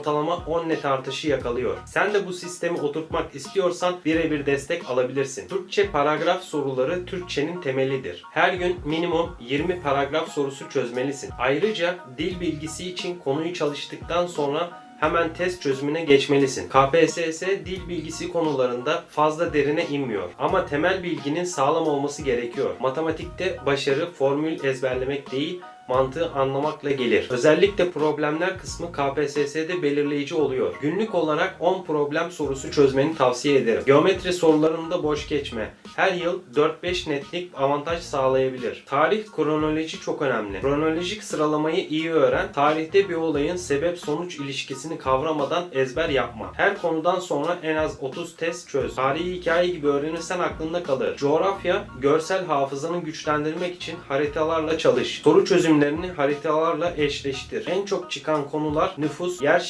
ortalama 10 net artışı yakalıyor. Sen de bu sistemi oturtmak istiyorsan birebir destek alabilirsin. Türkçe paragraf soruları Türkçenin temelidir. Her gün minimum 20 paragraf sorusu çözmelisin. Ayrıca dil bilgisi için konuyu çalıştıktan sonra hemen test çözümüne geçmelisin. KPSS dil bilgisi konularında fazla derine inmiyor ama temel bilginin sağlam olması gerekiyor. Matematikte başarı formül ezberlemek değil, mantığı anlamakla gelir. Özellikle problemler kısmı KPSS'de belirleyici oluyor. Günlük olarak 10 problem sorusu çözmeni tavsiye ederim. Geometri sorularında boş geçme. Her yıl 4-5 netlik avantaj sağlayabilir. Tarih kronoloji çok önemli. Kronolojik sıralamayı iyi öğren. Tarihte bir olayın sebep sonuç ilişkisini kavramadan ezber yapma. Her konudan sonra en az 30 test çöz. Tarihi hikaye gibi öğrenirsen aklında kalır. Coğrafya, görsel hafızanı güçlendirmek için haritalarla çalış. Soru çözümlerini haritalarla eşleştir. En çok çıkan konular nüfus, yer